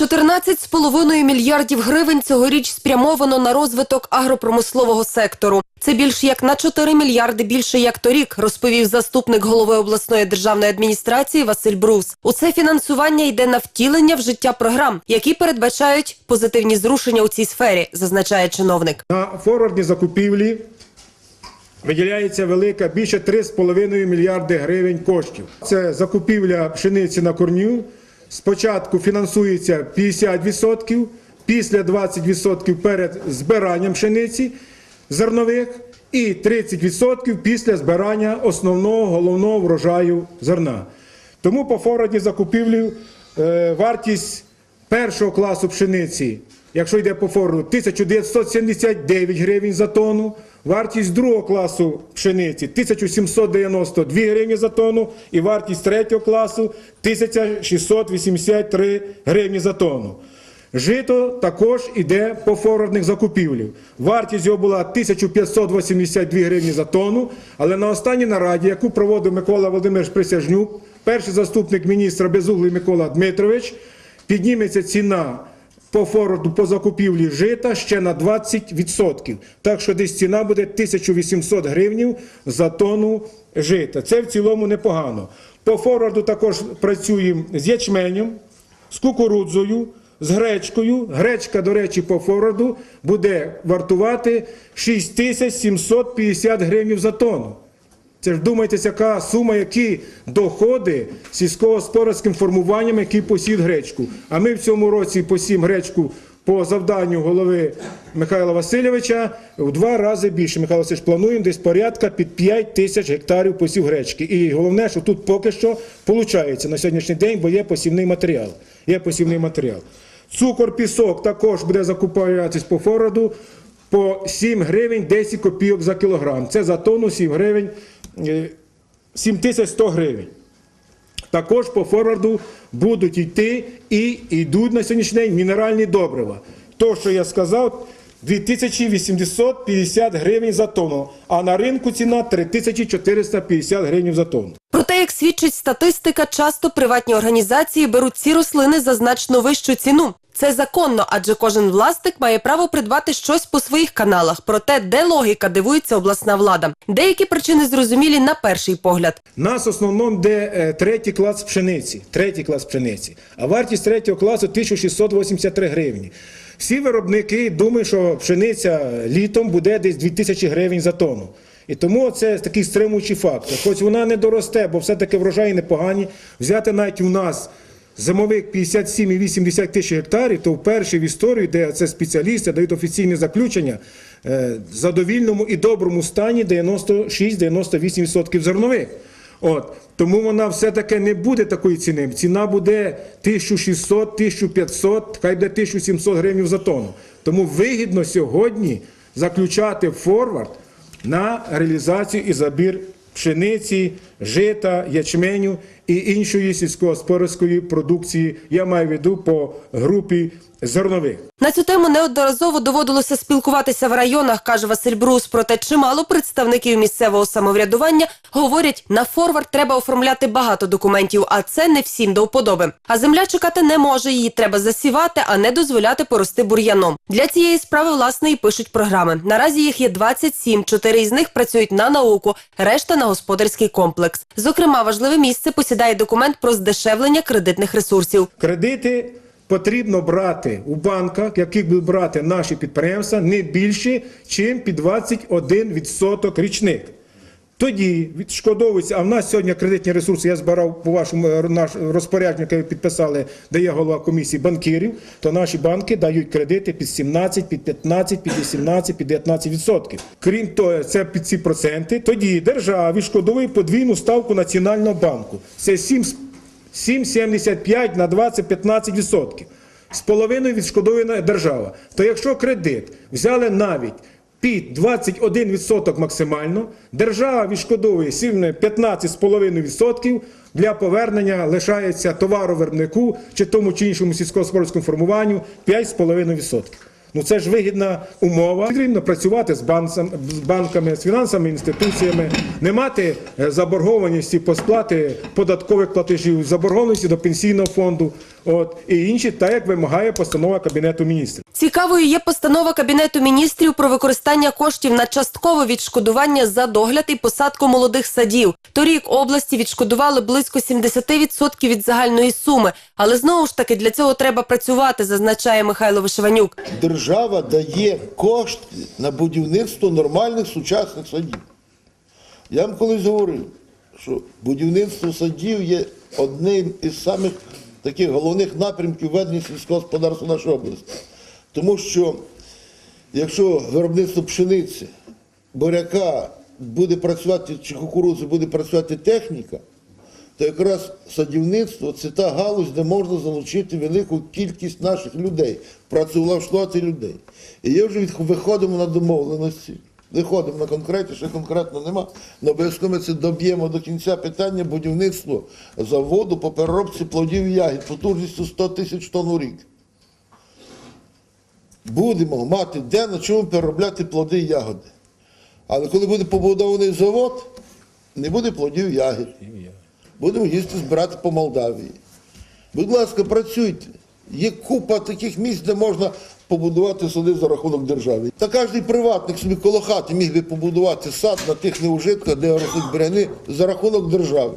14,5 мільярдів гривень цьогоріч спрямовано на розвиток агропромислового сектору. Це більш як на 4 мільярди більше як торік, розповів заступник голови обласної державної адміністрації Василь Брус. У це фінансування йде на втілення в життя програм, які передбачають позитивні зрушення у цій сфері, зазначає чиновник. На форвардні закупівлі виділяється велика більше 3,5 мільярди гривень коштів. Це закупівля пшениці на корню. Спочатку фінансується 50%, після 20% перед збиранням пшениці зернових і 30% після збирання основного головного врожаю зерна. Тому по форвардній закупівлі е, вартість першого класу пшениці, якщо йде по форварду, 1979 гривень за тонну. Вартість другого класу пшениці 1792 гривні за тонну і вартість третього класу 1683 гривні за тонну. Жито також іде по форвардних закупівлях. Вартість його була 1582 гривні за тонну, але на останній нараді, яку проводив Микола Володимирович Присяжнюк, перший заступник міністра Безуглий Микола Дмитрович, підніметься ціна по форварду по закупівлі жита ще на 20%. Так що десь ціна буде 1800 гривнів за тонну жита. Це в цілому непогано. По форварду також працюємо з ячменем, з кукурудзою, з гречкою. Гречка, до речі, по форварду буде вартувати 6750 гривень за тонну. Це ж думаєте, яка сума, які доходи сільськогосподарським формуванням, які посіють гречку. А ми в цьому році посіємо гречку по завданню голови Михайла Васильовича в два рази більше. Михайло Васильович, плануємо десь порядка під 5 тисяч гектарів посів гречки. І головне, що тут поки що виходить на сьогоднішній день, бо є посівний матеріал. Є посівний матеріал. Цукор, пісок також буде закупатись по форварду по 7 гривень 10 копійок за кілограм. Це за тонну 7 гривень 7100 гривень. Також по форварду будуть йти і йдуть на сьогоднішній день мінеральні добрива. То, що я сказав, 2850 гривень за тонну, а на ринку ціна 3450 гривень за тонну. Проте, як свідчить статистика, часто приватні організації беруть ці рослини за значно вищу ціну. Це законно, адже кожен власник має право придбати щось по своїх каналах. Проте, де логіка дивується обласна влада. Деякі причини зрозумілі на перший погляд. Нас основному де е, третій клас пшениці, третій клас пшениці, а вартість третього класу 1683 гривні. Всі виробники думають, що пшениця літом буде десь 2000 гривень за тонну. І тому це такий стримуючий фактор. Хоч вона не доросте, бо все-таки врожаї непогані. Взяти навіть у нас зимовик 57,8 тисяч гектарів, то вперше в історії, де це спеціалісти дають офіційне заключення, е, в задовільному і доброму стані 96-98% зернових. От. Тому вона все-таки не буде такої ціни. Ціна буде 1600, 1500, хай буде 1700 гривень за тонну. Тому вигідно сьогодні заключати форвард на реалізацію і забір пшениці, жита, ячменю і іншої сільськогосподарської продукції. Я маю в виду по групі зернових. На цю тему неодноразово доводилося спілкуватися в районах, каже Василь Брус. Проте чимало представників місцевого самоврядування говорять, на форвард треба оформляти багато документів, а це не всім до вподоби. А земля чекати не може. Її треба засівати, а не дозволяти порости бур'яном. Для цієї справи власне і пишуть програми. Наразі їх є 27, чотири із них працюють на науку, решта на господарський комплекс. Зокрема, важливе місце посідає документ про здешевлення кредитних ресурсів. Кредити потрібно брати у банках, яких будуть брати наші підприємства, не більше, ніж під 21% річних. Тоді відшкодовується, а в нас сьогодні кредитні ресурси, я збирав по вашому е, наш розпорядженню, яке підписали, де є голова комісії банкірів, то наші банки дають кредити під 17, під 15, під 18, під 19 відсотків. Крім того, це під ці проценти. Тоді держава відшкодовує подвійну ставку Національного банку. Це 7, 7,75 на 20-15 відсотків. З половиною відшкодовує держава. То якщо кредит взяли навіть під 21% максимально, держава відшкодовує 15,5% для повернення лишається товаровиробнику чи тому чи іншому сільськогосподарському формуванню 5,5%. Ну це ж вигідна умова. Потрібно працювати з, банками, з фінансовими інституціями, не мати е, заборгованості по сплати податкових платежів, заборгованості до пенсійного фонду, от і інші, так як вимагає постанова Кабінету міністрів. Цікавою є постанова Кабінету міністрів про використання коштів на часткове відшкодування за догляд і посадку молодих садів. Торік області відшкодували близько 70% від загальної суми. Але знову ж таки для цього треба працювати, зазначає Михайло Вишиванюк. Держава дає кошти на будівництво нормальних сучасних садів. Я вам колись говорив, що будівництво садів є одним із самих таких головних напрямків ведення сільського господарства нашої області. Тому що якщо виробництво пшениці, буряка буде працювати чи кукурудзи буде працювати техніка, то якраз садівництво це та галузь, де можна залучити велику кількість наших людей, працевлаштувати людей. І я вже виходимо на домовленості. Виходимо на конкреті, ще конкретно нема. але обов'язково ми це доб'ємо до кінця питання будівництва заводу по переробці плодів і ягід потужністю 100 тисяч тонн у рік. Будемо мати де на чому переробляти плоди і ягоди. Але коли буде побудований завод, не буде плодів ягід. Будемо їсти збирати по Молдавії. Будь ласка, працюйте. Є купа таких місць, де можна побудувати сади за рахунок держави. Та кожен приватник собі коло хати міг би побудувати сад на тих неужитках, де ростуть буряни, за рахунок держави.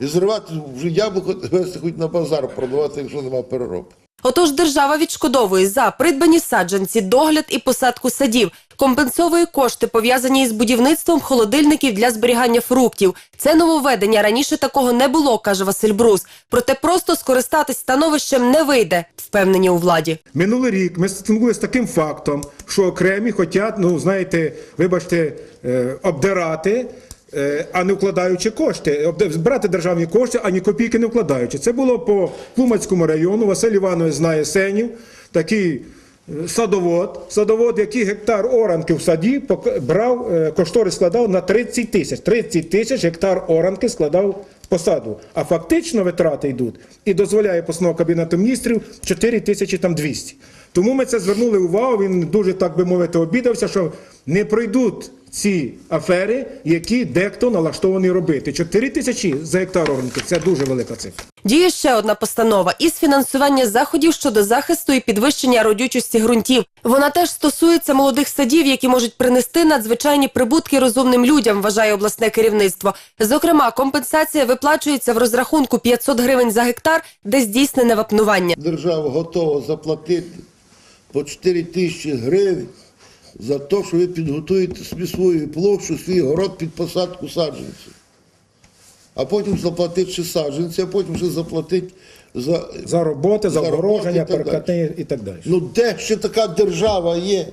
І зривати вже яблуко, вести хоч на базар продавати, якщо немає переробки. Отож, держава відшкодовує за придбані саджанці, догляд і посадку садів, компенсовує кошти, пов'язані із будівництвом холодильників для зберігання фруктів. Це нововведення. Раніше такого не було, каже Василь Брус. Проте просто скористатись становищем не вийде, впевнені у владі. Минулий рік ми стикнулися з таким фактом, що окремі хочуть, ну знаєте, вибачте, е, обдирати. Е, А не вкладаючи кошти, збирати державні кошти, ані копійки не вкладаючи. Це було по Клумацькому району. Василь Іванович знає Сенів, такий е, садовод, садовод, який гектар оранки в саді брав, е, кошторис складав на 30 тисяч. 30 тисяч гектар оранки складав посаду. А фактично витрати йдуть і дозволяє постанова Кабінету міністрів 4 тисячі там 200. Тому ми це звернули увагу. Він дуже так би мовити обідався, що не пройдуть ці афери, які дехто налаштований робити. 4 тисячі за гектар оранки – це дуже велика цифра. Діє ще одна постанова із фінансування заходів щодо захисту і підвищення родючості ґрунтів. Вона теж стосується молодих садів, які можуть принести надзвичайні прибутки розумним людям, вважає обласне керівництво. Зокрема, компенсація виплачується в розрахунку 500 гривень за гектар, де здійснене вапнування. Держава готова заплатити по 4 тисячі гривень за те, що ви підготуєте собі свою площу, свій город під посадку саджанців. А потім заплатити ще саджанці, а потім ще заплатити за, За роботи, за так далі. і так далі. Ну де ще така держава є,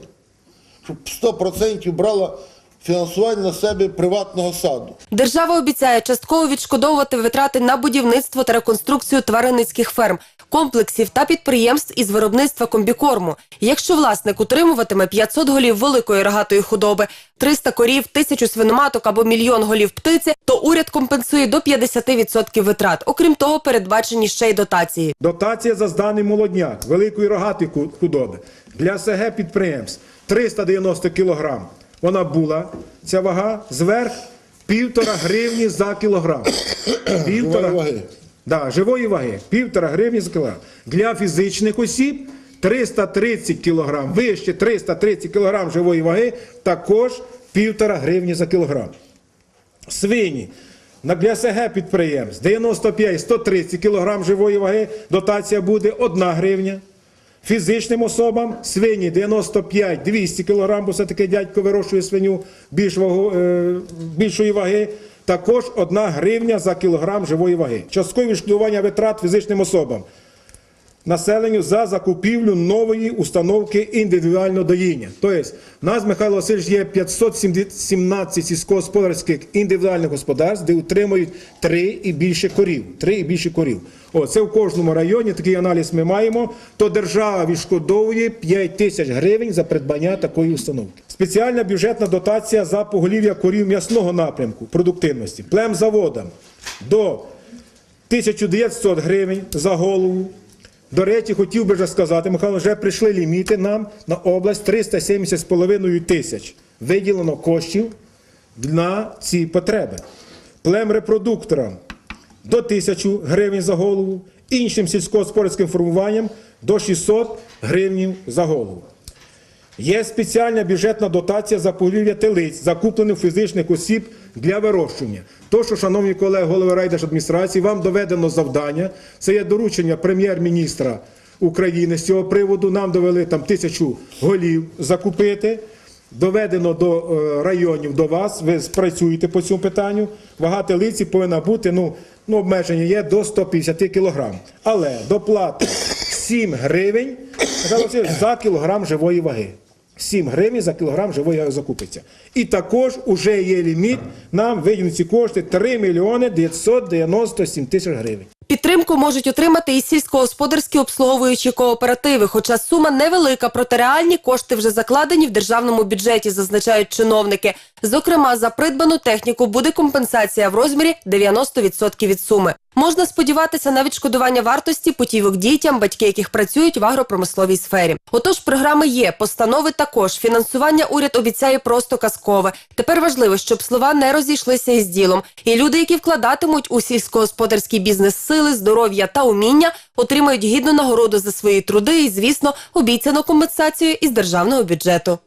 щоб 100% брала фінансування на себе приватного саду? Держава обіцяє частково відшкодовувати витрати на будівництво та реконструкцію тваринницьких ферм, комплексів та підприємств із виробництва комбікорму. Якщо власник утримуватиме 500 голів великої рогатої худоби, 300 корів, тисячу свиноматок або мільйон голів птиці, то уряд компенсує до 50% витрат. Окрім того, передбачені ще й дотації. Дотація за зданий молодняк великої рогатої ку- худоби для СГ підприємств 390 кг. Вона була, ця вага, зверх півтора гривні за кілограм. Півтора. Да, живої ваги, півтора гривні за кілограм. Для фізичних осіб 330 кг, вище 330 кг живої ваги, також півтора гривні за кілограм. Свині. Для СГ підприємств 95-130 кг живої ваги, дотація буде 1 гривня. Фізичним особам свині 95-200 кг, бо все-таки дядько вирощує свиню е, більшої ваги. Також 1 гривня за кілограм живої ваги. Часткові відшкодування витрат фізичним особам населенню за закупівлю нової установки індивідуального доїння. Тобто, в нас, Михайло Васильович, є 517 сільськогосподарських індивідуальних господарств, де утримують 3 і більше корів. Три і більше корів. О, це в кожному районі такий аналіз ми маємо. То держава відшкодовує 5 тисяч гривень за придбання такої установки. Спеціальна бюджетна дотація за поголів'я корів м'ясного напрямку продуктивності. Племзаводам до 1900 гривень за голову. До речі, хотів би вже сказати, Михайло, вже прийшли ліміти нам на область 370,5 тисяч. Виділено коштів на ці потреби. Племрепродукторам до 1000 гривень за голову, іншим сільськогосподарським формуванням до 600 гривень за голову. Є спеціальна бюджетна дотація за поголів'я телиць, закуплених фізичних осіб для вирощування. То, що, шановні колеги, голови райдержадміністрації, вам доведено завдання. Це є доручення прем'єр-міністра України з цього приводу. Нам довели там тисячу голів закупити. Доведено до е, районів до вас. Ви спрацюєте по цьому питанню. Вага телиці повинна бути. Ну, ну обмеження є до 150 кг. Але доплата 7 гривень за кілограм живої ваги. 7 гривень за кілограм живої ваги закупиться. І також уже є ліміт, нам виділені ці кошти 3 мільйони 997 тисяч гривень. Підтримку можуть отримати і сільськогосподарські обслуговуючі кооперативи, хоча сума невелика, проте реальні кошти вже закладені в державному бюджеті, зазначають чиновники. Зокрема, за придбану техніку буде компенсація в розмірі 90% від суми. Можна сподіватися на відшкодування вартості путівок дітям, батьки яких працюють в агропромисловій сфері. Отож, програми є, постанови також. Фінансування уряд обіцяє просто казкове. Тепер важливо, щоб слова не розійшлися із ділом. І люди, які вкладатимуть у сільськогосподарський бізнес сили, здоров'я та уміння, отримають гідну нагороду за свої труди і, звісно, обіцяну компенсацію із державного бюджету.